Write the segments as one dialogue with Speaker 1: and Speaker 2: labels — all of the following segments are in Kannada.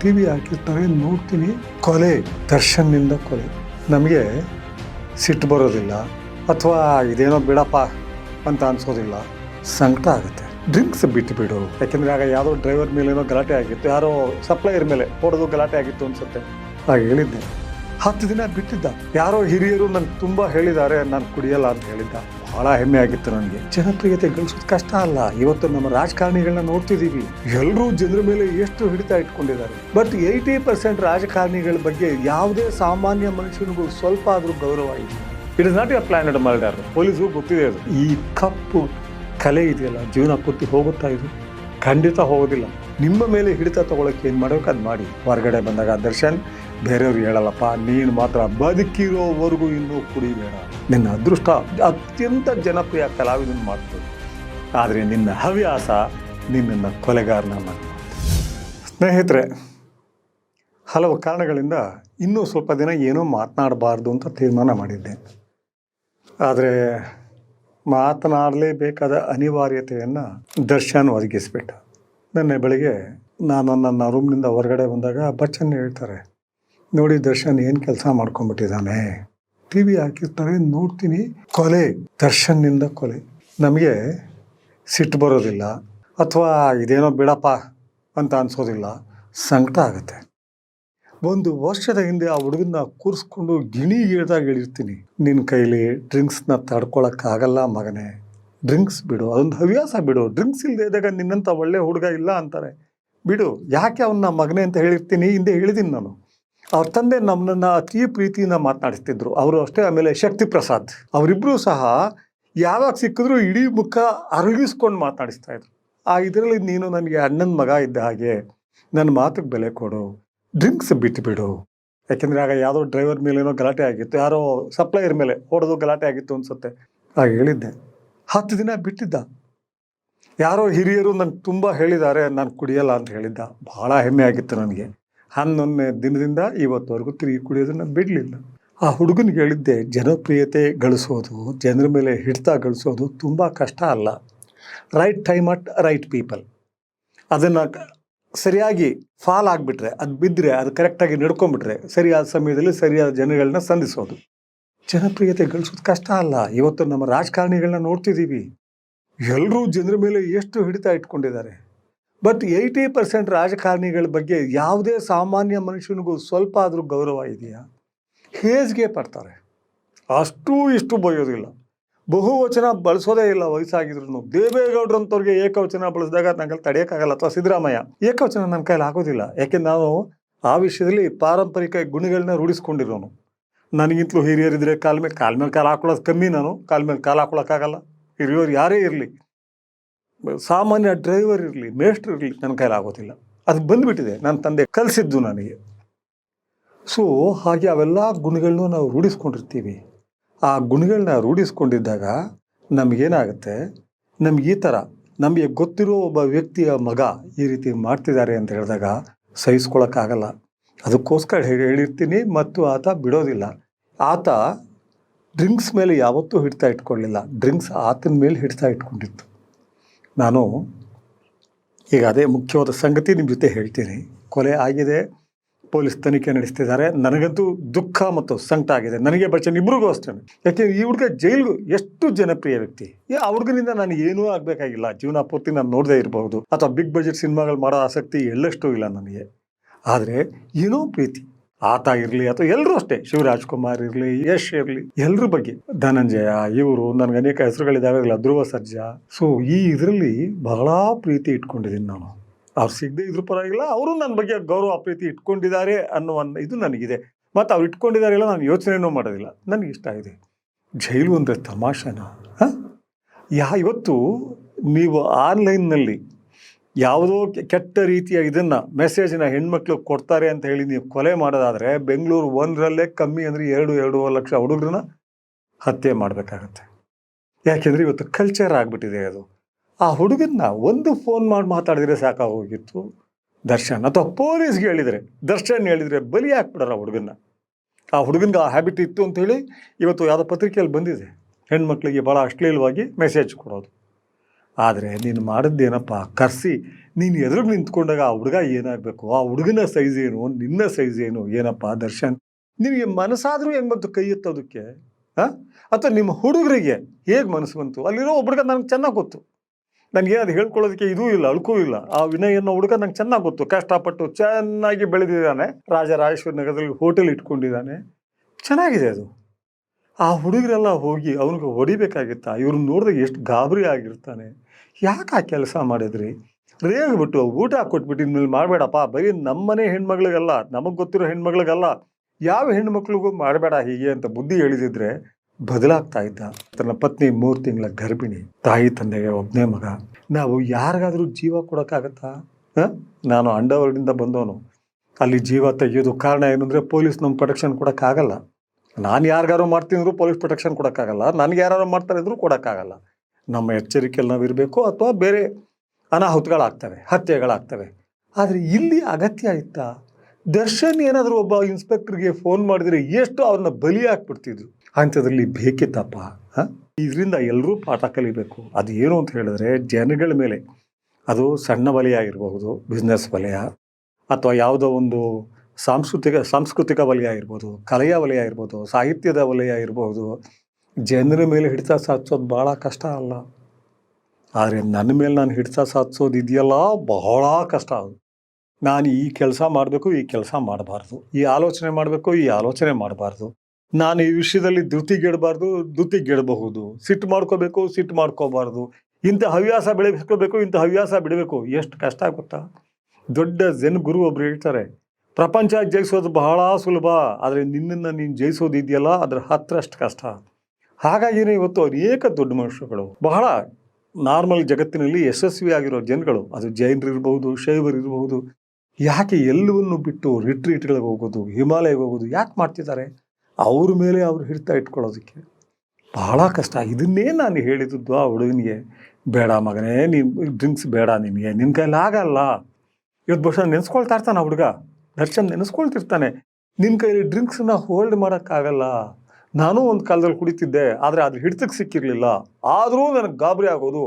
Speaker 1: ಟಿ ವಿ ಹಾಕಿರ್ತಾರೆ, ನೋಡ್ತೀನಿ. ಕೊಲೆ, ದರ್ಶನ್ನಿಂದ ಕೊಲೆ. ನಮಗೆ ಸಿಟ್ಟು ಬರೋದಿಲ್ಲ. ಅಥವಾ ಇದೇನೋ ಬಿಡಪ್ಪ ಅಂತ ಅನ್ಸೋದಿಲ್ಲ. ಸಂಕಟ ಆಗುತ್ತೆ. ಡ್ರಿಂಕ್ಸ್ ಬಿಟ್ಟು ಬಿಡು. ಯಾಕೆಂದ್ರೆ ಆಗ ಯಾವುದೋ ಡ್ರೈವರ್ ಮೇಲೆ ಏನೋ ಗಲಾಟೆ ಆಗಿತ್ತು. ಯಾರೋ ಸಪ್ಲೈಯರ್ ಮೇಲೆ ಹೊಡೆದು ಗಲಾಟೆ ಆಗಿತ್ತು ಅನ್ಸುತ್ತೆ. ಹಾಗೆ ಹೇಳಿದ್ದೆ. ಹತ್ತು ದಿನ ಬಿಟ್ಟಿದ್ದ. ಯಾರೋ ಹಿರಿಯರು ನನಗೆ ತುಂಬ ಹೇಳಿದ್ದಾರೆ, ನಾನು ಕುಡಿಯಲ್ಲ ಅಂತ ಹೇಳಿದ್ದ. ಬಹಳ ಹೆಮ್ಮೆ ಆಗಿತ್ತು ನನಗೆ. ಜನಪ್ರಿಯತೆ ಗಳಿಸೋದು ಕಷ್ಟ ಅಲ್ಲ. ಇವತ್ತು ನಮ್ಮ ರಾಜಕಾರಣಿಗಳನ್ನ ನೋಡ್ತಿದ್ದೀವಿ. ಎಲ್ಲರೂ ಜನರ ಮೇಲೆ ಎಷ್ಟು ಹಿಡಿತ ಇಟ್ಕೊಂಡಿದ್ದಾರೆ. ಬಟ್ ಏಯ್ಟಿ ಪರ್ಸೆಂಟ್ ರಾಜಕಾರಣಿಗಳ ಬಗ್ಗೆ ಯಾವುದೇ ಸಾಮಾನ್ಯ ಮನುಷ್ಯನಿಗೂ ಸ್ವಲ್ಪ ಆದರೂ ಗೌರವ ಇದೆ it is not a planned murder ಪೊಲೀಸ್ಗೂ ಗೊತ್ತಿದೆ ಅದು. ಈ ಕಪ್ಪು ಕಲೆ ಇದೆಯಲ್ಲ ಜೀವನ ಪೂರ್ತಿ ಹೋಗುತ್ತಾ ಇದು? ಖಂಡಿತ ಹೋಗೋದಿಲ್ಲ. ನಿಮ್ಮ ಮೇಲೆ ಹಿಡಿತ ತಗೊಳಕ್ಕೆ ಏನು ಮಾಡಬೇಕು ಅದು ಮಾಡಿ. ಹೊರಗಡೆ ಬಂದಾಗ ದರ್ಶನ್ ಬೇರೆಯವ್ರಿಗೆ ಹೇಳಲ್ಲಪ್ಪ, ನೀನು ಮಾತ್ರ ಬದುಕಿರೋವರೆಗೂ ಇನ್ನೂ ಕುಡಿಬೇಡ. ನಿನ್ನ ಅದೃಷ್ಟ ಅತ್ಯಂತ ಜನಪ್ರಿಯ ಕಲಾವಿದನ ಮಾಡ್ತದೆ ಆದರೆ ನಿನ್ನ ಹವ್ಯಾಸ ನಿನ್ನ ಕೊಲೆಗಾರನ ಸ್ನೇಹಿತರೆ, ಹಲವು ಕಾರಣಗಳಿಂದ ಇನ್ನೂ ಸ್ವಲ್ಪ ದಿನ ಏನೂ ಮಾತನಾಡಬಾರ್ದು ಅಂತ ತೀರ್ಮಾನ ಮಾಡಿದ್ದೆ. ಆದರೆ ಮಾತನಾಡಲೇಬೇಕಾದ ಅನಿವಾರ್ಯತೆಯನ್ನು ದರ್ಶನ್ ಒದಗಿಸ್ಬಿಟ್ಟ. ನಿನ್ನೆ ಬೆಳಿಗ್ಗೆ ನಾನು ನನ್ನ ರೂಮ್ನಿಂದ ಹೊರಗಡೆ ಬಂದಾಗ ಬಚ್ಚನ್ ಹೇಳ್ತಾರೆ ನೋಡಿ ದರ್ಶನ್ ಏನು ಕೆಲಸ ಮಾಡ್ಕೊಂಡ್ಬಿಟ್ಟಿದ್ದಾನೆ ಟಿ ವಿ ಹಾಕಿರ್ತಾರೆ, ನೋಡ್ತೀನಿ. ಕೊಲೆ, ದರ್ಶನ್ನಿಂದ ಕೊಲೆ. ನಮಗೆ ಸಿಟ್ಟು ಬರೋದಿಲ್ಲ. ಅಥವಾ ಇದೇನೋ ಬಿಡಪ್ಪ ಅಂತ ಅನ್ಸೋದಿಲ್ಲ. ಸಂಕಟ ಆಗುತ್ತೆ. ಒಂದು ವರ್ಷದ ಹಿಂದೆ ಆ ಹುಡುಗನ್ನ ಕೂರಿಸ್ಕೊಂಡು ಗಿಣಿಗೇಳ್ದಾಗ ಹೇಳಿರ್ತೀನಿ. ನಿನ್ನ ಕೈಲಿ ಡ್ರಿಂಕ್ಸ್ನ ತಡ್ಕೊಳಕ್ಕಾಗಲ್ಲ ಮಗನೇ. ಡ್ರಿಂಕ್ಸ್ ಬಿಡು. ಅದೊಂದು ಹವ್ಯಾಸ ಬಿಡು. ಡ್ರಿಂಕ್ಸ್ ಇಲ್ಲದೆ ಇದ್ದಾಗ ನಿನ್ನಂಥ ಒಳ್ಳೆ ಹುಡುಗ ಇಲ್ಲ ಅಂತಾರೆ. ಬಿಡು, ಯಾಕೆ ಅವನ್ನ ಮಗನೇ ಅಂತ ಹೇಳಿರ್ತೀನಿ. ಹಿಂದೆ ಹೇಳಿದ್ದೀನಿ ನಾನು. ಅವ್ರ ತಂದೆ ನಮ್ಮನ್ನ ಅತಿ ಪ್ರೀತಿಯಿಂದ ಮಾತನಾಡಿಸ್ತಿದ್ರು. ಅವರು ಅಷ್ಟೇ ಆಮೇಲೆ ಶಕ್ತಿ ಪ್ರಸಾದ್ ಅವರಿಬ್ಬರು ಸಹ ಯಾವಾಗ ಸಿಕ್ಕಿದ್ರು ಇಡೀ ಮುಖ ಅರಳಿಸ್ಕೊಂಡು ಮಾತನಾಡಿಸ್ತಾ ಇದ್ರು. ಆ ಇದರಲ್ಲಿ ನೀನು ನನಗೆ ಅಣ್ಣನ ಮಗ ಇದ್ದ ಹಾಗೆ ನನ್ನ ಮಾತಿಗೆ ಬೆಲೆ ಕೊಡು, ಡ್ರಿಂಕ್ಸ್ ಬಿಟ್ಟು ಬಿಡು. ಯಾಕೆಂದ್ರೆ ಆಗ ಯಾವುದೋ ಡ್ರೈವರ್ ಮೇಲೆ ಏನೋ ಗಲಾಟೆ ಆಗಿತ್ತು, ಯಾರೋ ಸಪ್ಲೈಯರ್ ಮೇಲೆ ಹೊಡೆದು ಗಲಾಟೆ ಆಗಿತ್ತು ಅನ್ಸುತ್ತೆ. ಹಾಗೆ ಹೇಳಿದ್ದೆ. ಹತ್ತು ದಿನ ಬಿಟ್ಟಿದ್ದ. ಯಾರೋ ಹಿರಿಯರು ನಂಗೆ ತುಂಬ ಹೇಳಿದ್ದಾರೆ, ನಾನು ಕುಡಿಯಲ್ಲ ಅಂತ ಹೇಳಿದ್ದ. ಬಹಳ ಹೆಮ್ಮೆ ಆಗಿತ್ತು ನನಗೆ. ಹನ್ನೊಂದನೇ ದಿನದಿಂದ ಇವತ್ತುವರೆಗೂ ತಿರುಗಿ ಕುಡಿಯೋದನ್ನು ಬಿಡಲಿಲ್ಲ. ಆ ಹುಡುಗನಿಗೆ ಹೇಳಿದ್ದೆ, ಜನಪ್ರಿಯತೆ ಗಳಿಸೋದು, ಜನರ ಮೇಲೆ ಹಿಡಿತ ಗಳಿಸೋದು ತುಂಬ ಕಷ್ಟ ಅಲ್ಲ. Right time at right people ಅದನ್ನು ಸರಿಯಾಗಿ ಫಾಲ್ ಆಗಿಬಿಟ್ರೆ, ಅದು ಬಿದ್ದರೆ ಅದು ಕರೆಕ್ಟಾಗಿ ನಡ್ಕೊಂಡ್ಬಿಟ್ರೆ, ಸರಿಯಾದ ಸಮಯದಲ್ಲಿ ಸರಿಯಾದ ಜನಗಳನ್ನ ಸಂಧಿಸೋದು. ಜನಪ್ರಿಯತೆ ಗಳಿಸೋದು ಕಷ್ಟ ಅಲ್ಲ. ಇವತ್ತು ನಮ್ಮ ರಾಜಕಾರಣಿಗಳನ್ನ ನೋಡ್ತಿದ್ದೀವಿ ಎಲ್ಲರೂ ಜನರ ಮೇಲೆ ಎಷ್ಟು ಹಿಡಿತ ಇಟ್ಕೊಂಡಿದ್ದಾರೆ. ಬಟ್ ಏಯ್ಟಿ ಪರ್ಸೆಂಟ್ ರಾಜಕಾರಣಿಗಳ ಬಗ್ಗೆ ಯಾವುದೇ ಸಾಮಾನ್ಯ ಮನುಷ್ಯನಿಗೂ ಸ್ವಲ್ಪ ಆದರೂ ಗೌರವ ಇದೆಯಾ? ಹೇಜ್ಗೆ ಪಡ್ತಾರೆ. ಅಷ್ಟು ಇಷ್ಟು ಬಯ್ಯೋದಿಲ್ಲ. ಬಹುವಚನ ಬಳಸೋದೇ ಇಲ್ಲ ವಯಸ್ಸಾಗಿದ್ರು ದೇವೇಗೌಡರಂಥವ್ರಿಗೆ ಏಕವಚನ ಬಳಸಿದಾಗ ನಂಗೆ ತಡೆಯೋಕ್ಕಾಗಲ್ಲ ಅಥವಾ ಸಿದ್ದರಾಮಯ್ಯ. ಏಕವಚನ ನನ್ನ ಕೈಲಿ ಆಗೋದಿಲ್ಲ. ಯಾಕೆ ನಾನು ಆ ವಿಷಯದಲ್ಲಿ ಪಾರಂಪರಿಕ ಗುಣಗಳನ್ನ ರೂಢಿಸ್ಕೊಂಡಿರೋನು. ನನಗಿಂತಲೂ ಹಿರಿಯರಿದ್ರೆ ಕಾಲ ಮೇಲೆ ಕಾಲ ಮೇಲೆ ಕಾಲು ಹಾಕೊಳ್ಳೋದು ಕಮ್ಮಿ ನಾನು. ಕಾಲ ಮೇಲೆ ಕಾಲು ಹಾಕೊಳ್ಳೋಕ್ಕಾಗಲ್ಲ. ಹಿರಿಯೋರು ಯಾರೇ ಇರಲಿ. ಸಾಮಾನ್ಯ ಡ್ರೈವರ್ ಇರಲಿ ಮೇಸ್ಟ್ರ್ ಇರಲಿ ನನ್ನ ಕೈಲಿ ಆಗೋದಿಲ್ಲ. ಅದು ಬಂದುಬಿಟ್ಟಿದೆ, ನನ್ನ ತಂದೆ ಕಲಿಸಿದ್ದು ನನಗೆ. ಸೊ ಹಾಗೆ ಅವೆಲ್ಲ ಗುಣಗಳನ್ನೂ ನಾವು ರೂಢಿಸ್ಕೊಂಡಿರ್ತೀವಿ. ಆ ಗುಣಗಳನ್ನ ರೂಢಿಸ್ಕೊಂಡಿದ್ದಾಗ ನಮಗೇನಾಗುತ್ತೆ? ನಮ್ಗೆ ಈ ಥರ, ನಮಗೆ ಗೊತ್ತಿರೋ ಒಬ್ಬ ವ್ಯಕ್ತಿಯ ಮಗ ಈ ರೀತಿ ಮಾಡ್ತಿದ್ದಾರೆ ಅಂತ ಹೇಳಿದಾಗ ಸಹಿಸ್ಕೊಳಕ್ಕಾಗಲ್ಲ. ಅದಕ್ಕೋಸ್ಕರ ಹೇಳಿ, ಹೇಳಿರ್ತೀನಿ ಮತ್ತು ಆತ ಬಿಡೋದಿಲ್ಲ. ಆತ ಡ್ರಿಂಕ್ಸ್ ಮೇಲೆ ಯಾವತ್ತೂ ಹಿಡ್ತಾ ಇಟ್ಕೊಳ್ಳಿಲ್ಲ. ಡ್ರಿಂಕ್ಸ್ ಆತನ ಮೇಲೆ ಹಿಡ್ತಾ ಇಟ್ಕೊಂಡಿತ್ತು. ನಾನು ಈಗ ಅದೇ ಮುಖ್ಯವಾದ ಸಂಗತಿ ನಿಮ್ಮ ಜೊತೆ ಹೇಳ್ತೀನಿ. ಕೊಲೆ ಆಗಿದೆ, ಪೊಲೀಸ್ ತನಿಖೆ ನಡೆಸ್ತಿದ್ದಾರೆ. ನನಗಂತೂ ದುಃಖ ಮತ್ತು ಸಂಕಟ ಆಗಿದೆ. ನನಗೆ ಬಚ್ಚನ್ ಇಬ್ರಿಗೂ ಅಷ್ಟೇ. ಯಾಕೆ ಈ ಹುಡುಗ ಜೈಲ್ಗೂ ಎಷ್ಟು ಜನಪ್ರಿಯ ವ್ಯಕ್ತಿ? ಆ ಹುಡುಗನಿಂದ ನಾನು ಏನೂ ಆಗಬೇಕಾಗಿಲ್ಲ. ಜೀವನ ಪೂರ್ತಿ ನಾನು ನೋಡದೇ ಇರಬಹುದು. ಅಥವಾ ಬಿಗ್ ಬಜೆಟ್ ಸಿನಿಮಾಗಳು ಮಾಡೋ ಆಸಕ್ತಿ ಎಳ್ಳಷ್ಟು ಇಲ್ಲ ನನಗೆ. ಆದರೆ ಏನೋ ಪ್ರೀತಿ. ಆತ ಇರಲಿ ಅಥವಾ ಎಲ್ಲರೂ ಅಷ್ಟೇ, ಶಿವರಾಜ್ ಕುಮಾರ್ ಇರಲಿ, ಯಶ್ ಇರಲಿ ಎಲ್ಲರ ಬಗ್ಗೆ. ಧನಂಜಯ, ಇವರು ನನಗೆ ಅನೇಕ ಹೆಸರುಗಳಿದಾಗಲ್ಲ ಧ್ರುವ ಸರ್ಜಾ. ಸೊ ಈ ಇದರಲ್ಲಿ ಬಹಳ ಪ್ರೀತಿ ಇಟ್ಕೊಂಡಿದ್ದೀನಿ ನಾನು. ಅವ್ರು ಸಿಗದೆ ಇದ್ರ ಪರವಾಗಿಲ್ಲ, ಅವರು ನನ್ನ ಬಗ್ಗೆ ಗೌರವ, ಪ್ರೀತಿ ಇಟ್ಕೊಂಡಿದ್ದಾರೆ ಅನ್ನೋ ಒಂದು ಇದು ನನಗಿದೆ. ಮತ್ತು ಅವ್ರು ಇಟ್ಕೊಂಡಿದ್ದಾರೆ ಇಲ್ಲ ನಾನು ಯೋಚನೆಯೂ ಮಾಡೋದಿಲ್ಲ. ನನಗೆ ಇಷ್ಟ ಇದೆ. ಜೈಲು ಅಂದರೆ ತಮಾಷೆನ? ಯಾ, ಇವತ್ತು ನೀವು ಆನ್ಲೈನ್ನಲ್ಲಿ ಯಾವುದೋ ಕೆಟ್ಟ ರೀತಿಯ ಇದನ್ನು ಮೆಸೇಜನ್ನ ಹೆಣ್ಮಕ್ಳು ಕೊಡ್ತಾರೆ ಅಂತ ಹೇಳಿ ನೀವು ಕೊಲೆ ಮಾಡೋದಾದರೆ ಬೆಂಗಳೂರು ಒಂದರಲ್ಲೇ ಕಮ್ಮಿ ಅಂದರೆ ಎರಡು, ಎರಡೂವರೆ ಲಕ್ಷ ಹುಡುಗರನ್ನ ಹತ್ಯೆ ಮಾಡಬೇಕಾಗತ್ತೆ. ಯಾಕೆಂದರೆ ಇವತ್ತು ಕಲ್ಚರ್ ಆಗಿಬಿಟ್ಟಿದೆ ಅದು. ಆ ಹುಡುಗನ್ನ ಒಂದು ಫೋನ್ ಮಾಡಿ ಮಾತಾಡಿದ್ರೆ ಸಾಕಾಗೋಗಿತ್ತು ದರ್ಶನ್ ಅಥವಾ ಪೊಲೀಸ್ಗೆ ಹೇಳಿದರೆ, ದರ್ಶನ್ ಹೇಳಿದರೆ ಬಲಿ ಹಾಕ್ಬಿಡಲ್ಲ ಹುಡುಗನ್ನ. ಆ ಹುಡುಗನ್ಗೆ ಆ ಹ್ಯಾಬಿಟ್ ಇತ್ತು ಅಂತೇಳಿ ಇವತ್ತು ಯಾವುದೋ ಪತ್ರಿಕೆಯಲ್ಲಿ ಬಂದಿದೆ. ಹೆಣ್ಮಕ್ಳಿಗೆ ಭಾಳ ಅಶ್ಲೀಲವಾಗಿ ಮೆಸೇಜ್ ಕೊಡೋದು. ಆದರೆ ನೀನು ಮಾಡಿದ್ದೇನಪ್ಪ ಕರ್ಸಿ, ನೀನು ಎದುರು ನಿಂತ್ಕೊಂಡಾಗ ಆ ಹುಡುಗ ಏನಾಗಬೇಕು? ಆ ಹುಡುಗನ ಸೈಜ್ ಏನು? ನಿನ್ನ ಸೈಜ್ ಏನು? ಏನಪ್ಪ ದರ್ಶನ್? ನಿಮಗೆ ಮನಸ್ಸಾದರೂ ಹೆಂಗೆ ಬಂತು ಕೈ ಎತ್ತೋದಕ್ಕೆ? ಹಾಂ? ಅಥವಾ ನಿಮ್ಮ ಹುಡುಗರಿಗೆ ಹೇಗೆ ಮನಸ್ಸು ಬಂತು? ಅಲ್ಲಿರೋ ಹುಡುಗ ನನಗೆ ಚೆನ್ನಾಗಿ ಗೊತ್ತು. ನನಗೆ ಅದು ಹೇಳ್ಕೊಳ್ಳೋದಕ್ಕೆ ಇದೂ ಇಲ್ಲ, ಅಳ್ಕೂ ಇಲ್ಲ. ಆ ವಿನಯ್ ಅನ್ನೋ ಹುಡುಗ ನಂಗೆ ಚೆನ್ನಾಗಿ ಗೊತ್ತು. ಕಷ್ಟಪಟ್ಟು ಚೆನ್ನಾಗಿ ಬೆಳೆದಿದ್ದಾನೆ. ರಾಜರಾಜೇಶ್ವರಿ ನಗರದಲ್ಲಿ ಹೋಟೆಲ್ ಇಟ್ಕೊಂಡಿದ್ದಾನೆ. ಚೆನ್ನಾಗಿದೆ ಅದು. ಆ ಹುಡುಗರೆಲ್ಲ ಹೋಗಿ ಅವನಿಗೆ ಹೊಡಿಬೇಕಾಗಿತ್ತಾ? ಇವ್ರನ್ನ ನೋಡಿದಾಗ ಎಷ್ಟು ಗಾಬರಿ ಆಗಿರ್ತಾನೆ. ಯಾಕೆ ಆ ಕೆಲಸ ಮಾಡಿದ್ರಿ? ರೇಗ್ಬಿಟ್ಟು ಊಟ ಕೊಟ್ಬಿಟ್ಟು ಇನ್ಮೇಲೆ ಮಾಡಬೇಡಪ್ಪ. ಬರೀ ನಮ್ಮನೆ ಹೆಣ್ಮಗಳಿಗಲ್ಲ, ನಮಗೆ ಗೊತ್ತಿರೋ ಹೆಣ್ಮಗಳಿಗಲ್ಲ. ಯಾವ ಹೆಣ್ಮಕ್ಳಿಗೂ ಮಾಡಬೇಡ ಹೀಗೆ ಅಂತ ಬುದ್ಧಿ ಹೇಳಿದಿದ್ರೆ ಬದಲಾಗ್ತಾ ಇದ್ದ ತನ್ನ ಪತ್ನಿ ಮೂರು ತಿಂಗಳ ಗರ್ಭಿಣಿ, ತಾಯಿ ತಂದೆಗೆ ಒಬ್ಬನೇ ಮಗ. ನಾವು ಯಾರಿಗಾದರೂ ಜೀವ ಕೊಡೋಕ್ಕಾಗತ್ತಾ? ನಾನು ಅಂಡವರ್ಡಿಂದ ಬಂದವನು. ಅಲ್ಲಿ ಜೀವ ತೆಗೆಯೋದು ಕಾರಣ ಏನಂದರೆ ಪೊಲೀಸ್ ನಮ್ಮ ಪ್ರೊಟೆಕ್ಷನ್ ಕೊಡೋಕ್ಕಾಗಲ್ಲ. ನಾನು ಯಾರಿಗಾರು ಮಾಡ್ತಿದ್ರು ಪೊಲೀಸ್ ಪ್ರೊಟೆಕ್ಷನ್ ಕೊಡೋಕ್ಕಾಗಲ್ಲ. ನನಗೆ ಯಾರು ಮಾಡ್ತಾರೆ ಇದ್ರು ಕೊಡೋಕ್ಕಾಗಲ್ಲ. ನಮ್ಮ ಎಚ್ಚರಿಕೆಯಲ್ಲಿ ನಾವು ಇರಬೇಕು ಅಥವಾ ಬೇರೆ ಅನಾಹುತಗಳಾಗ್ತವೆ, ಹತ್ಯೆಗಳಾಗ್ತವೆ. ಆದರೆ ಇಲ್ಲಿ ಅಗತ್ಯ ಇತ್ತಾ? ದರ್ಶನ್ ಏನಾದರೂ ಒಬ್ಬ ಇನ್ಸ್ಪೆಕ್ಟರ್ಗೆ ಫೋನ್ ಮಾಡಿದರೆ ಎಷ್ಟು ಅವ್ರನ್ನ ಬಲಿ ಹಾಕ್ಬಿಡ್ತಿದ್ರು? ಅಂಥದ್ರಲ್ಲಿ ಬೇಕಿತ್ತಪ್ಪ, ಹಾಂ? ಇದರಿಂದ ಎಲ್ಲರೂ ಪಾಠ ಕಲಿಬೇಕು. ಅದು ಏನು ಅಂತ ಹೇಳಿದ್ರೆ ಜನಗಳ ಮೇಲೆ. ಅದು ಸಣ್ಣ ವಲಯ ಇರಬಹುದು ಬಿಸ್ನೆಸ್ ವಲಯ ಅಥವಾ ಯಾವುದೋ ಒಂದು ಸಾಂಸ್ಕೃತಿಕ ಸಾಂಸ್ಕೃತಿಕ ವಲಯ ಇರ್ಬೋದು, ಕಲೆಯ ವಲಯ ಇರ್ಬೋದು, ಸಾಹಿತ್ಯದ ವಲಯ ಇರ್ಬೋದು, ಜನರ ಮೇಲೆ ಹಿಡಿತ ಸಾಧಿಸೋದು ಭಾಳ ಕಷ್ಟ ಅಲ್ಲ. ಆದರೆ ನನ್ನ ಮೇಲೆ ನಾನು ಹಿಡಿತ ಸಾಧಿಸೋದು ಇದೆಯಲ್ಲ ಬಹಳ ಕಷ್ಟ ಅದು. ನಾನು ಈ ಕೆಲಸ ಮಾಡಬೇಕು, ಈ ಕೆಲಸ ಮಾಡಬಾರ್ದು. ಈ ಆಲೋಚನೆ ಮಾಡಬೇಕು, ಈ ಆಲೋಚನೆ ಮಾಡಬಾರ್ದು. ನಾನು ಈ ವಿಷಯದಲ್ಲಿ ಧೃತಿಗೆಡಬಾರ್ದು ಧೃತಿಗೆಡಬಹುದು ಸಿಟ್ಟು ಮಾಡ್ಕೋಬೇಕು ಸಿಟ್ಟು ಮಾಡ್ಕೋಬಾರ್ದು. ಇಂಥ ಹವ್ಯಾಸ ಬೆಳೆಸ್ಕೋಬೇಕು ಇಂಥ ಹವ್ಯಾಸ ಬಿಡಬೇಕು, ಎಷ್ಟು ಕಷ್ಟ ಗೊತ್ತಾ? ದೊಡ್ಡ ಜನ್ ಗುರು ಒಬ್ರು ಹೇಳ್ತಾರೆ ಪ್ರಪಂಚ ಜಯಿಸೋದು ಬಹಳ ಸುಲಭ, ಆದರೆ ನಿನ್ನನ್ನು ನೀನು ಜಯಿಸೋದು ಇದೆಯಲ್ಲ, ಅದ್ರ ಹತ್ರಷ್ಟು ಕಷ್ಟ. ಹಾಗಾಗಿನೇ ಇವತ್ತು ಅನೇಕ ದೊಡ್ಡ ಮನುಷ್ಯರುಗಳು, ಬಹಳ ನಾರ್ಮಲ್ ಜಗತ್ತಿನಲ್ಲಿ ಯಶಸ್ವಿ ಆಗಿರೋ ಜನಗಳು, ಅದು ಜೈನರು ಇರಬಹುದು ಯಾಕೆ ಎಲ್ಲವನ್ನು ಬಿಟ್ಟು ರಿಟ್ರೀಟ್ಗಳಿಗೆ ಹೋಗೋದು, ಹಿಮಾಲಯಕ್ಕೆ ಹೋಗೋದು, ಯಾಕೆ ಮಾಡ್ತಿದ್ದಾರೆ? ಅವ್ರ ಮೇಲೆ ಅವ್ರು ಹಿಡ್ತಾ ಇಟ್ಕೊಳ್ಳೋದಕ್ಕೆ ಬಹಳ ಕಷ್ಟ. ಇದನ್ನೇ ನಾನು ಹೇಳಿದ್ದು ಆ ಹುಡುಗನಿಗೆ, ಬೇಡ ಮಗನೇ, ನೀನು ಡ್ರಿಂಕ್ಸ್ ಬೇಡ ನಿನಗೆ ನಿನ್ನ ಕೈಲಿ ಆಗಲ್ಲ. ಇವತ್ತು ಬಹುಶಃ ನೆನೆಸ್ಕೊಳ್ತಾ ಇರ್ತಾನೆ ಹುಡುಗ. ದರ್ಶನ್ ನೆನೆಸ್ಕೊಳ್ತಿರ್ತಾನೆ. ನಿನ್ನ ಕೈಯಲ್ಲಿ ಡ್ರಿಂಕ್ಸನ್ನ ಹೋಲ್ಡ್ ಮಾಡೋಕ್ಕಾಗಲ್ಲ. ನಾನು ಒಂದು ಕಾಲದಲ್ಲಿ ಕುಡಿತಿದ್ದೆ, ಆದರೆ ಅದ್ರ ಹಿಡಿತಕ್ಕೆ ಸಿಕ್ಕಿರಲಿಲ್ಲ. ಆದರೂ ನನಗೆ ಗಾಬರಿ ಆಗೋದು.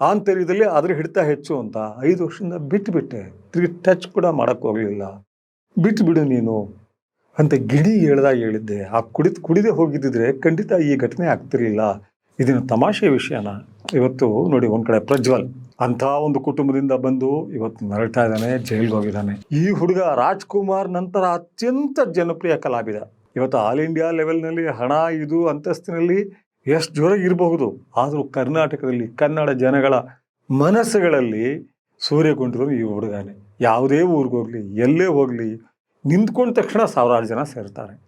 Speaker 1: ಆಂತರ್ಯದಲ್ಲಿ ಅದ್ರ ಹಿಡಿತ ಹೆಚ್ಚು ಅಂತ ಐದು ವರ್ಷದಿಂದ ಬಿಟ್ಟುಬಿಟ್ಟೆ ತಿರುಗಿ ಟಚ್ ಕೂಡ ಮಾಡೋಕ್ಕೋಗಲಿಲ್ಲ ಬಿಟ್ಟು ಬಿಡು ನೀನು ಅಂತ ಗಿಡಿ ಹೇಳ್ದಾಗ ಹೇಳಿದ್ದೆ. ಆ ಕುಡಿದು ಕುಡಿದೇ ಹೋಗಿದ್ದಿದ್ರೆ ಖಂಡಿತ ಈ ಘಟನೆ ಆಗ್ತಿರಲಿಲ್ಲ. ಇದನ್ನು ತಮಾಷೆ ವಿಷಯನ? ಇವತ್ತು ನೋಡಿ ಒಂದು ಕಡೆ ಪ್ರಜ್ವಲ್. ಅಂತ ಒಂದು ಕುಟುಂಬದಿಂದ ಬಂದು ಇವತ್ತು ನರಳ್ತಾ ಇದ್ದಾನೆ, ಜೈಲ್ಗೆ ಹೋಗಿದ್ದಾನೆ. ಈ ಹುಡುಗ ರಾಜ್ಕುಮಾರ್ ನಂತರ ಅತ್ಯಂತ ಜನಪ್ರಿಯ ಕಲಾವಿದ. ಇವತ್ತು ಆಲ್ ಇಂಡಿಯಾ ಲೆವೆಲ್ನಲ್ಲಿ ಹಣ, ಇದು, ಅಂತಸ್ತಿನಲ್ಲಿ ಎಷ್ಟು ಜೋರಾಗಿ ಇರಬಹುದು. ಆದರೂ ಕರ್ನಾಟಕದಲ್ಲಿ, ಕನ್ನಡ ಜನಗಳ ಮನಸ್ಸುಗಳಲ್ಲಿ ಸೂರ್ಯಗೊಂಡಿರೋದು ಈ ಹುಡುಗನೇ. ಯಾವುದೇ ಊರಿಗೆ ಹೋಗಲಿ, ಎಲ್ಲೇ ಹೋಗಲಿ, ನಿಂತ್ಕೊಂಡ ತಕ್ಷಣ ಸಾವಿರಾರು ಜನ ಸೇರ್ತಾರೆ.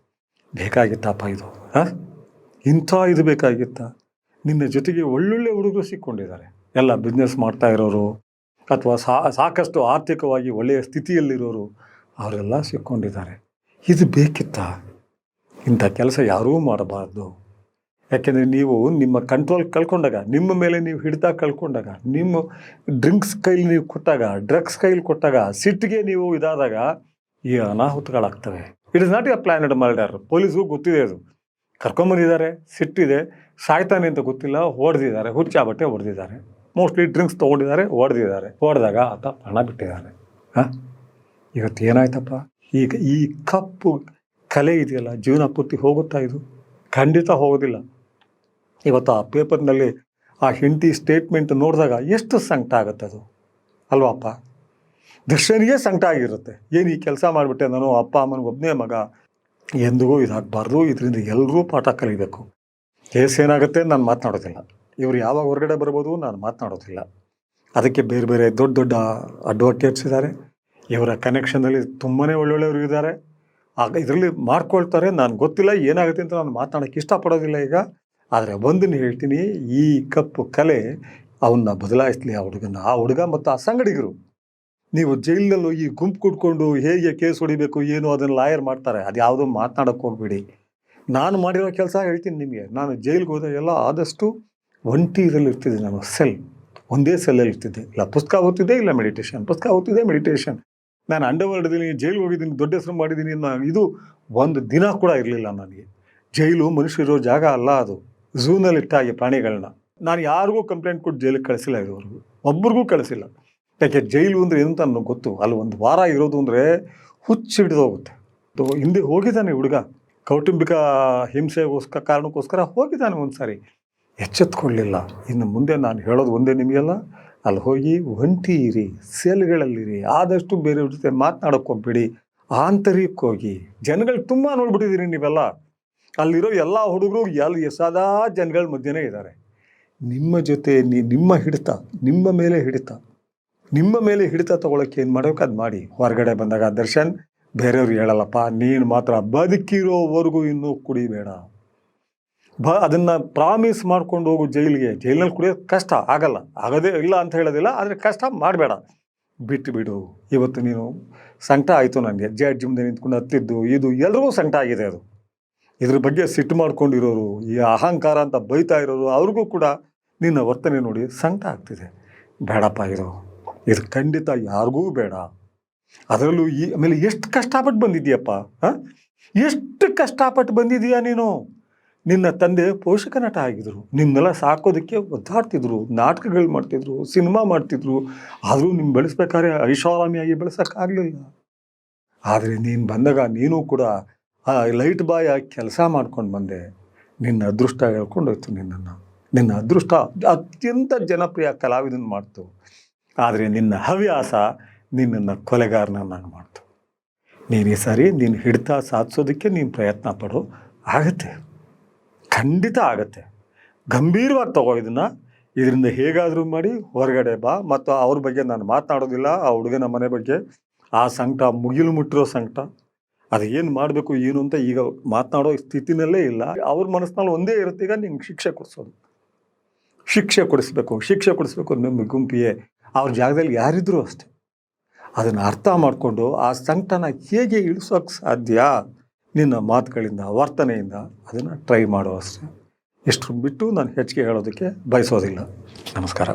Speaker 1: ಬೇಕಾಗಿತ್ತಪ್ಪ ಇದು. ಹಾಂ? ಇಂಥ ಇದು ಬೇಕಾಗಿತ್ತ? ನಿನ್ನ ಜೊತೆಗೆ ಒಳ್ಳೊಳ್ಳೆ ಹುಡುಗರು ಸಿಕ್ಕೊಂಡಿದ್ದಾರೆ. ಎಲ್ಲ ಬಿಸ್ನೆಸ್ ಮಾಡ್ತಾ ಇರೋರು ಅಥವಾ ಸಾಕಷ್ಟು ಆರ್ಥಿಕವಾಗಿ ಒಳ್ಳೆಯ ಸ್ಥಿತಿಯಲ್ಲಿರೋರು, ಅವರೆಲ್ಲ ಸಿಕ್ಕೊಂಡಿದ್ದಾರೆ. ಇದು ಬೇಕಿತ್ತಾ? ಇಂಥ ಕೆಲಸ ಯಾರೂ ಮಾಡಬಾರ್ದು. ಯಾಕೆಂದರೆ ನೀವು ನಿಮ್ಮ ಕಂಟ್ರೋಲ್ ಕಳ್ಕೊಂಡಾಗ, ನಿಮ್ಮ ಮೇಲೆ ನೀವು ಹಿಡಿತಾ ಕಳ್ಕೊಂಡಾಗ, ನಿಮ್ಮ ಡ್ರಿಂಕ್ಸ್ ಕೈಲಿ ನೀವು ಕೊಟ್ಟಾಗ ಡ್ರಗ್ಸ್ ಕೈಲಿ ಕೊಟ್ಟಾಗ, ಸಿಟ್ಟಿಗೆ ನೀವು ಇದಾದಾಗ ಈ ಅನಾಹುತಗಳಾಗ್ತವೆ. It is not a planned murder ಪೊಲೀಸ್ಗೂ ಗೊತ್ತಿದೆ ಅದು. ಕರ್ಕೊಂಬಂದಿದ್ದಾರೆ, ಸಿಟ್ಟಿದೆ, ಸಾಯ್ತಾನೆ ಅಂತ ಗೊತ್ತಿಲ್ಲ ಹೊಡೆದಿದ್ದಾರೆ ಹುಚ್ಚಾ ಬಟ್ಟೆ ಹೊಡೆದಿದ್ದಾರೆ ಮೋಸ್ಟ್ಲಿ ಡ್ರಿಂಕ್ಸ್ ತೊಗೊಂಡಿದ್ದಾರೆ ಹೊಡೆದಿದ್ದಾರೆ ಹೊಡೆದಾಗ ಆತ ಹಣ ಬಿಟ್ಟಿದ್ದಾರೆ ಹಾಂ? ಇವತ್ತು ಏನಾಯ್ತಪ್ಪ? ಈಗ ಈ ಕಪ್ಪು ಕಲೆ ಇದೆಯಲ್ಲ, ಜೀವನ ಪೂರ್ತಿ ಹೋಗುತ್ತಾ ಇದು? ಖಂಡಿತ ಹೋಗೋದಿಲ್ಲ. ಇವತ್ತು ಆ ಪೇಪರ್ನಲ್ಲಿ ಆ ಹೆಂಡತಿ ಸ್ಟೇಟ್ಮೆಂಟ್ ನೋಡಿದಾಗ ಎಷ್ಟು ಸಂಕಟ ಆಗುತ್ತೆ ಅದು? ಅಲ್ವಾಪ್ಪ ದರ್ಶನಿಗೆ ಸಂಕಟ ಆಗಿರುತ್ತೆ. ಏನು ಈ ಕೆಲಸ ಮಾಡಿಬಿಟ್ಟೆ ನಾನು, ಅಪ್ಪ ಒಬ್ಬನೇ ಮಗ. ಎಂದಿಗೂ ಇದಾಗಬಾರ್ದು, ಇದರಿಂದ ಎಲ್ಲರೂ ಪಾಠ ಕಲಿಬೇಕು. ಕೇಸ್ ಏನಾಗುತ್ತೆ ನಾನು ಮಾತನಾಡೋದಿಲ್ಲ. ಇವರು ಯಾವಾಗ ಹೊರಗಡೆ ಬರ್ಬೋದು ನಾನು ಮಾತನಾಡೋದಿಲ್ಲ. ಅದಕ್ಕೆ ಬೇರೆ ಬೇರೆ ದೊಡ್ಡ ದೊಡ್ಡ ಅಡ್ವೊಕೇಟ್ಸ್ ಇದ್ದಾರೆ ಇವರ ಕನೆಕ್ಷನ್ನಲ್ಲಿ ತುಂಬಾ ಒಳ್ಳೊಳ್ಳೆಯವರು ಇದ್ದಾರೆ ಆಗ ಇದರಲ್ಲಿ ಮಾಡ್ಕೊಳ್ತಾರೆ, ನಾನು ಗೊತ್ತಿಲ್ಲ ಏನಾಗುತ್ತೆ ಅಂತ ನಾನು ಮಾತನಾಡೋಕ್ಕೆ ಇಷ್ಟಪಡೋದಿಲ್ಲ ಈಗ. ಆದರೆ ಒಂದನ್ನು ಹೇಳ್ತೀನಿ, ಈ ಕಪ್ಪು ಕಲೆ ಅವನ್ನ ಬದಲಾಯಿಸಲಿ ಆ ಹುಡುಗನ. ಆ ಹುಡುಗ ಮತ್ತು ಆ ಸಂಗಡಿಗರು. ನೀವು ಜೈಲಿನಲ್ಲೂ ಈ ಗುಂಪು ಕುಟ್ಕೊಂಡು ಹೇಗೆ ಕೇಸ್ ಹೊಡಿಬೇಕು, ಏನು ಅದನ್ನು ಲಾಯರ್ ಮಾಡ್ತಾರೆ, ಅದು ಯಾವುದೋ ಮಾತನಾಡೋಕ್ಕೆ ಹೋಗ್ಬೇಡಿ. ನಾನು ಮಾಡಿರೋ ಕೆಲಸ ಹೇಳ್ತೀನಿ ನಿಮಗೆ. ನಾನು ಜೈಲಿಗೆ ಹೋದಾಗೆಲ್ಲ ಆದಷ್ಟು ಒಂಟಿ ಇದರಲ್ಲಿ ಇರ್ತಿದ್ದೆ ನಾನು ಸೆಲ್ ಒಂದೇ ಸೆಲ್ಲಲ್ಲಿ ಇರ್ತಿದ್ದೆ. ಇಲ್ಲ, ಪುಸ್ತಕ ಓದ್ತಿದ್ದೆ, ಇಲ್ಲ ಮೆಡಿಟೇಷನ್ ಪುಸ್ತಕ ಓದ್ತಿದ್ದೆ ಮೆಡಿಟೇಷನ್ ನಾನು ಅಂಡರ್ವರ್ಲ್ಡ್ತೀನಿ ಜೈಲಿಗೆ ಹೋಗಿದ್ದೀನಿ, ದೊಡ್ಡ ಹೆಸರು ಮಾಡಿದ್ದೀನಿ ಇದು ಒಂದು ದಿನ ಕೂಡ ಇರಲಿಲ್ಲ ನನಗೆ. ಜೈಲು ಮನುಷ್ಯರಿರೋ ಜಾಗ ಅಲ್ಲ ಅದು. ಝೂನಲ್ಲಿ ಇಟ್ಟ ಹಾಗೆ ಪ್ರಾಣಿಗಳನ್ನ ನಾನು ಯಾರಿಗೂ ಕಂಪ್ಲೇಂಟ್ ಕೊಟ್ಟು ಜೈಲಿಗೆ ಕಳಿಸಿಲ್ಲ ಇದುವರೆಗೂ. ಒಬ್ರಿಗೂ ಕಳಿಸಿಲ್ಲ. ಯಾಕೆ, ಜೈಲು ಅಂದರೆ ಏನು ಗೊತ್ತು. ಅಲ್ಲಿ ಒಂದು ವಾರ ಇರೋದು ಅಂದರೆ ಹುಚ್ಚು ಹಿಡಿದೋಗುತ್ತೆ ಹೋಗುತ್ತೆ. ಹಿಂದೆ ಹೋಗಿದ್ದಾನೆ ಹುಡುಗ. ಕೌಟುಂಬಿಕ ಹಿಂಸೆಗೋಸ್ಕರ ಕಾರಣಕ್ಕೋಸ್ಕರ ಹೋಗಿದ್ದಾನೆ ಒಂದು ಸಾರಿ ಎಚ್ಚೆತ್ಕೊಳ್ಳಿಲ್ಲ. ಇನ್ನು ಮುಂದೆ ನಾನು ಹೇಳೋದು ಒಂದೇ ನಿಮಗೆಲ್ಲ, ಅಲ್ಲಿ ಹೋಗಿ ಒಂಟಿ ಇರಿ ಸೆಲ್ಗಳಲ್ಲಿರಿ, ಆದಷ್ಟು ಬೇರೆಯವ್ರ ಜೊತೆ ಮಾತನಾಡೋಕೆ ಹೋಗ್ಬೇಡಿ ಆಂತರಿಕಕ್ಕೆ ಹೋಗಿ ಜನಗಳು ತುಂಬ ನೋಡ್ಬಿಟ್ಟಿದ್ದೀರಿ ನೀವೆಲ್ಲ. ಅಲ್ಲಿರೋ ಎಲ್ಲ ಹುಡುಗರು ಎಲ್ಲಿ ಸದಾ ಜನಗಳ ಮಧ್ಯೆನೇ ಇದ್ದಾರೆ. ನಿಮ್ಮ ಜೊತೆ ನೀ, ನಿಮ್ಮ ಹಿಡಿತ, ನಿಮ್ಮ ಮೇಲೆ ಹಿಡಿತ. ನಿಮ್ಮ ಮೇಲೆ ಹಿಡಿತ ತೊಗೊಳಕ್ಕೆ ಏನು ಮಾಡೋಕೆ ಅದು ಮಾಡಿ. ಹೊರಗಡೆ ಬಂದಾಗ ದರ್ಶನ್ ಬೇರೆಯವ್ರಿಗೆ ಹೇಳಲ್ಲಪ್ಪ, ನೀನು ಮಾತ್ರ ಬದುಕಿರೋವರೆಗೂ ಇನ್ನೂ ಕುಡಿಬೇಡ. ಬ ಅದನ್ನು ಪ್ರಾಮಿಸ್ ಮಾಡ್ಕೊಂಡು ಹೋಗು ಜೈಲಿಗೆ, ಜೈಲಿನಲ್ಲಿ ಕುಡಿಯೋದು ಕಷ್ಟ, ಆಗಲ್ಲ. ಆಗೋದೇ ಇಲ್ಲ ಅಂತ ಹೇಳೋದಿಲ್ಲ, ಆದರೆ ಕಷ್ಟ ಮಾಡಬೇಡ. ಬಿಟ್ಟು ಬಿಡು. ಇವತ್ತು ನೀನು ಸಂಕಟ ಆಯಿತು ನನಗೆ ಜಡ್ಜ್ ಮುಂದೆ ನಿಂತ್ಕೊಂಡು ಹತ್ತಿದ್ದು, ಇದು ಎಲ್ರಿಗೂ ಸಂಕಟ ಆಗಿದೆ ಅದು. ಇದ್ರ ಬಗ್ಗೆ ಸಿಟ್ಟು ಮಾಡ್ಕೊಂಡಿರೋರು, ಈ ಅಹಂಕಾರ ಅಂತ ಬೈತಾ ಇರೋರು, ಅವ್ರಿಗೂ ಕೂಡ ನಿನ್ನ ವರ್ತನೆ ನೋಡಿ ಸಂಕಟ ಆಗ್ತಿದೆ. ಬೇಡಪ್ಪ ಇದು. ಇದು ಖಂಡಿತ ಯಾರಿಗೂ ಬೇಡ. ಅದರಲ್ಲೂ ಈ, ಆಮೇಲೆ ಎಷ್ಟು ಕಷ್ಟಪಟ್ಟು ಬಂದಿದ್ದೀಯಪ್ಪ, ಹಾಂ? ಎಷ್ಟು ಕಷ್ಟಪಟ್ಟು ಬಂದಿದೀಯ ನೀನು? ನಿನ್ನ ತಂದೆ ಪೋಷಕ ನಟ ಆಗಿದ್ರು. ನಿನ್ನೆಲ್ಲ ಸಾಕೋದಕ್ಕೆ ಒದ್ದಾಡ್ತಿದ್ರು. ನಾಟಕಗಳು ಮಾಡ್ತಿದ್ರು, ಸಿನಿಮಾ ಮಾಡ್ತಿದ್ರು. ಆದರೂ ನಿಮ್ಗೆ ಬೆಳೆಸ್ಬೇಕಾದ್ರೆ ಐಷಾರಾಮಿಯಾಗಿ ಬೆಳೆಸೋಕ್ಕಾಗಲಿಲ್ಲ. ಆದರೆ ನೀನು ಬಂದಾಗ ನೀನು ಕೂಡ ಆ ಲೈಟ್ ಬಾಯ್ ಆಗಿ ಕೆಲಸ ಮಾಡ್ಕೊಂಡು ಬಂದೆ. ನಿನ್ನ ಅದೃಷ್ಟ ಹೇಳ್ಕೊಂಡೋಯ್ತು ನಿನ್ನನ್ನು. ನಿನ್ನ ಅದೃಷ್ಟ ಅತ್ಯಂತ ಜನಪ್ರಿಯ ಕಲಾವಿದನ ಮಾಡ್ತು. ಆದರೆ ನಿನ್ನ ಹವ್ಯಾಸ ನಿನ್ನನ್ನು ಕೊಲೆಗಾರನನ್ನಾಗಿ ಮಾಡ್ತು. ನೀನೇ ಸರಿ ಸಾರಿ ನೀನು ಹಿಡಿತ ಸಾಧಿಸೋದಕ್ಕೆ ನೀನು ಪ್ರಯತ್ನ ಪಡೋ ಆಗತ್ತೆ. ಖಂಡಿತ ಆಗತ್ತೆ. ಗಂಭೀರವಾಗಿ ತಗೋ ಇದನ್ನು. ಇದರಿಂದ ಹೇಗಾದರೂ ಮಾಡಿ ಹೊರಗಡೆ ಬಾ. ಮತ್ತು ಅವ್ರ ಬಗ್ಗೆ ನಾನು ಮಾತನಾಡೋದಿಲ್ಲ, ಆ ಹುಡುಗನ ಮನೆ ಬಗ್ಗೆ. ಆ ಸಂಕಟ ಮುಗಿಲು ಮುಟ್ಟಿರೋ ಸಂಕಟ. ಅದು ಏನು ಮಾಡಬೇಕು, ಏನು ಅಂತ ಈಗ ಮಾತನಾಡೋ ಸ್ಥಿತಿನಲ್ಲೇ ಇಲ್ಲ. ಅವ್ರ ಮನಸ್ಸಿನಲ್ಲಿ ಒಂದೇ ಇರುತ್ತೆ, ಈಗ ನಿಂಗೆ ಶಿಕ್ಷೆ ಕೊಡಿಸೋದು. ಶಿಕ್ಷೆ ಕೊಡಿಸ್ಬೇಕು ಶಿಕ್ಷೆ ಕೊಡಿಸ್ಬೇಕು ನಿಮ್ಮ ಗುಂಪಿಯೇ ಅವ್ರ ಜಾಗದಲ್ಲಿ ಯಾರಿದ್ರೂ ಅಷ್ಟೆ. ಅದನ್ನು ಅರ್ಥ ಮಾಡಿಕೊಂಡು ಆ ಸಂಕಟನ ಹೇಗೆ ಇಳಿಸೋಕೆ ಸಾಧ್ಯ? ನಿನ್ನ ಮಾತುಗಳಿಂದ ವರ್ತನೆಯಿಂದ ಅದನ್ನು ಟ್ರೈ ಮಾಡೋ ಅಷ್ಟೇ ಇಷ್ಟು ಬಿಟ್ಟು ನಾನು ಹೆಚ್ಚಿಗೆ ಹೇಳೋದಕ್ಕೆ ಬಯಸೋದಿಲ್ಲ. ನಮಸ್ಕಾರ.